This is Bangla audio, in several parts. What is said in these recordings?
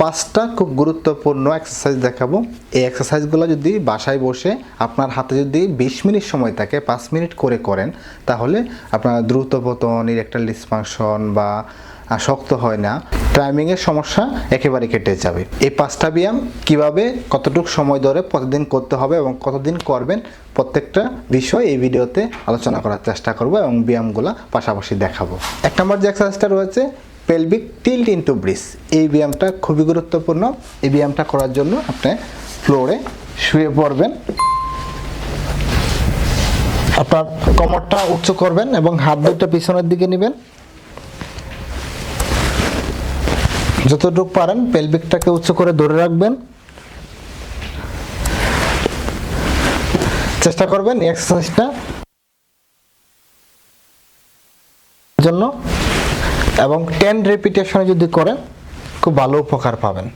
পাঁচটা খুব গুরুত্বপূর্ণ এক্সারসাইজ দেখাবো। এই এক্সারসাইজগুলো যদি বাসায় বসে আপনার হাতে যদি বিশ মিনিট সময় থাকে, পাঁচ মিনিট করে করেন, তাহলে আপনার দ্রুত পতন ইরেকটাল ডিসফাংশন বা শক্ত হয় না। টাইমিংয়ের সমস্যা একেবারে কেটে যাবে। এই পাঁচটা ব্যায়াম কীভাবে, কতটুকু সময় ধরে প্রতিদিন করতে হবে এবং কতদিন করবেন, প্রত্যেকটা বিষয় এই ভিডিওতে আলোচনা করার চেষ্টা করব এবং ব্যায়ামগুলো পাশাপাশি দেখাবো। এক নম্বর যে এক্সারসাইজটা রয়েছে পেলভিক টিল্ট ইনটু ব্রিজ এই ব্যায়ামটা খুবই গুরুত্বপূর্ণ। এই ব্যায়ামটা করার জন্য আপনি ফ্লোরে শুয়ে পড়বেন। আপনার কোমরটা উঁচু করবেন এবং হাত দুটো পিছনের দিকে নেবেন। যতটুকু পারেন পেলভিকটাকে উঁচু করে ধরে রাখবেন। চেষ্টা করবেন এক্সারসাইজটা জন্য এবং টেন রেপিটেশনে যদি করেন খুব ভালো উপকার পাবেন।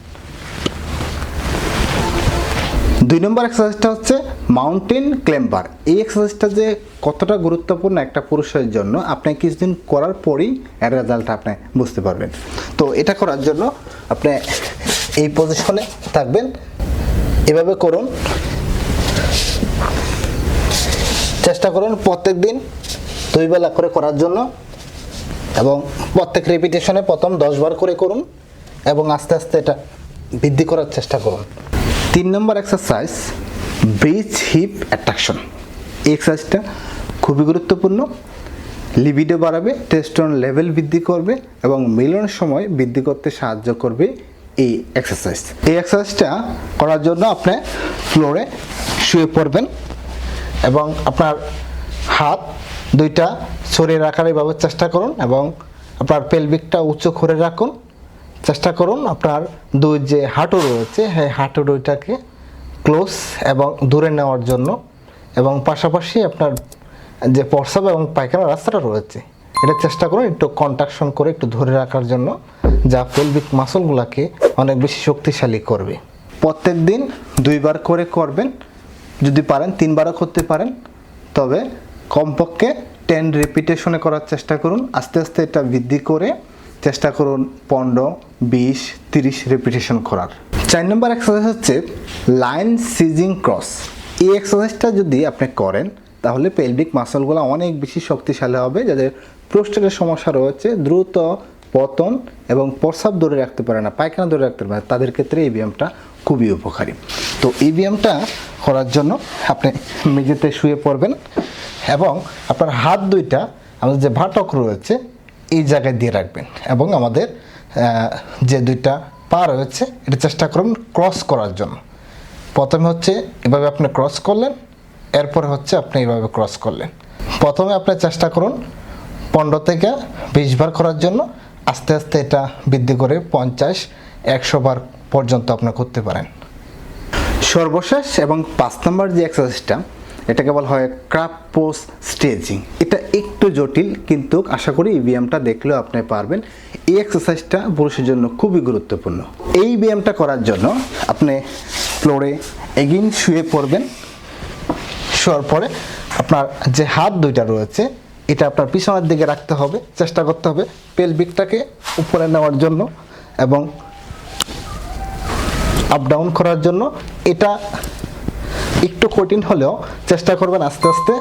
দুই নম্বর এক্সারসাইজটা হচ্ছে মাউন্টেন ক্লেম্বার এই এক্সারসাইজটা যে কতটা গুরুত্বপূর্ণ একটা পুরুষের জন্য, আপনি কিছুদিন করার পরেই এর রেজাল্ট আপনি বুঝতে পারবেন। তো এটা করার জন্য আপনি এই পজিশনে থাকবেন। এভাবে করুন। চেষ্টা করুন প্রত্যেক দিন দুই বেলা করে করার জন্য। এবং প্রত্যেক রেপিটেশনে প্রথম দশ বার করে করুন এবং আস্তে আস্তে এটা বৃদ্ধি করার চেষ্টা করুন। তিন নম্বর এক্সারসাইজ ব্রিজ হিপ অ্যাট্রাকশন এই এক্সারসাইজটা খুবই গুরুত্বপূর্ণ। লিবিডো বাড়াবে টেস্টন লেভেল বৃদ্ধি করবে এবং মিলনের সময় বৃদ্ধি করতে সাহায্য করবে এই এক্সারসাইজ এই এক্সারসাইজটা করার জন্য আপনি ফ্লোরে শুয়ে পড়বেন এবং আপনার হাত দুইটা ছড়িয়ে রাখার এইভাবে চেষ্টা করুন এবং আপনার পেলভিকটা উঁচু করে রাখুন। চেষ্টা করুন আপনার দুই যে হাঁটু রয়েছে, সেই হাঁটু দুইটাকে ক্লোজ এবং দূরে নেওয়ার জন্য এবং পাশাপাশি আপনার যে প্রস্রাব এবং পায়খানা রাস্তাটা রয়েছে, এটা চেষ্টা করুন একটু কন্ট্রাকশন করে একটু ধরে রাখার জন্য, যা পেলভিক মাসলগুলোকে অনেক বেশি শক্তিশালী করবে। প্রত্যেক দিন দুইবার করে করবেন, যদি পারেন তিনবারও করতে পারেন, তবে কমপক্ষে টেন রিপিটেশনে করার চেষ্টা করুন। আস্তে আস্তে এটা বৃদ্ধি করে চেষ্টা করুন পনেরো, বিশ, তিরিশ রিপিটেশন করার। চার নম্বর এক্সারসাইজ হচ্ছে লাইন সিজিং ক্রস এই এক্সারসাইজটা যদি আপনি করেন, তাহলে পেলভিক মাসলগুলো অনেক বেশি শক্তিশালী হবে, যাদের প্রোস্টেটের সমস্যা রয়েছে। দ্রুত পতন এবং প্রস্রাব ধরে রাখতে পারে না, পায়খানা ধরে রাখতে পারে তাদের ক্ষেত্রে এই ব্যায়ামটা খুবই উপকারী। তো এই ব্যায়ামটা করার জন্য আপনি মেঝেতে শুয়ে পড়বেন। এবং আপনার হাত দুইটা, আমাদের যে ভাটক রয়েছে, এই জায়গায় দিয়ে রাখবেন। এবং আমাদের যে দুইটা পা রয়েছে, এটা চেষ্টা করুন ক্রস করার জন্য। প্রথমে হচ্ছে এভাবে আপনি ক্রস করলেন, এরপরে হচ্ছে আপনি এভাবে ক্রস করলেন। প্রথমে আপনি চেষ্টা করুন পনেরো থেকে বিশ বার করার জন্য, আস্তে আস্তে এটা বৃদ্ধি করে পঞ্চাশ, একশো বার পর্যন্ত আপনি করতে পারেন। সর্বশেষ এবং পাঁচ নম্বর যে এক্সারসাইজটা এটাকে বলা হয় ক্রাপ পোস স্ট্রেচিং এটা একটু জটিল, কিন্তু আশা করি এই ব্যায়ামটা দেখলেও আপনি পারবেন। এই এক্সারসাইজটা পুরুষের জন্য খুবই গুরুত্বপূর্ণ। এই ব্যায়ামটা করার জন্য আপনি ফ্লোরে এগিন শুয়ে পড়বেন। শোয়ার পরে আপনার যে হাত দুইটা রয়েছে, এটা আপনার পিছনের দিকে রাখতে হবে, চেষ্টা করতে হবে পেলভিকটাকে উপরে নেওয়ার জন্য এবং আপ ডাউন করার জন্য। এটা একটু কঠিন হলেও চেষ্টা করবেন আস্তে আস্তে।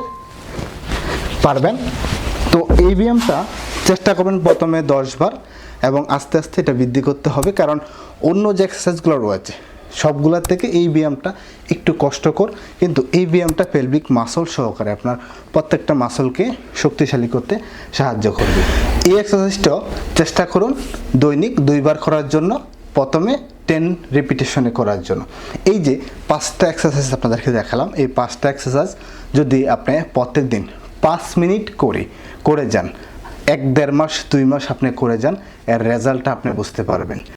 পারবেন? তো এই ব্যায়ামটা চেষ্টা করবেন প্রথমে দশ বার এবং আস্তে আস্তে এটা বৃদ্ধি করতে হবে, কারণ অন্য যে এক্সারসাইজগুলো রয়েছে সবগুলোর থেকে এই ব্যায়ামটা একটু কষ্টকর, কিন্তু এই ব্যায়ামটা পেলভিক মাসল সহকারে আপনার প্রত্যেকটা মাসলকে শক্তিশালী করতে সাহায্য করবে। এই এক্সারসাইজটাও চেষ্টা করুন দৈনিক দুইবার করার জন্য। প্রথমে টেন রিপিটেশনে করার জন্য। এই যে পাঁচটা এক্সারসাইজ আপনাদেরকে দেখালাম, এই পাঁচটা এক্সারসাইজ যদি আপনি প্রত্যেক দিন পাঁচ মিনিট করে করে যান, এক দেড় মাস, দুই মাস আপনি করে যান, এর রেজাল্টটা আপনি বুঝতে পারবেন।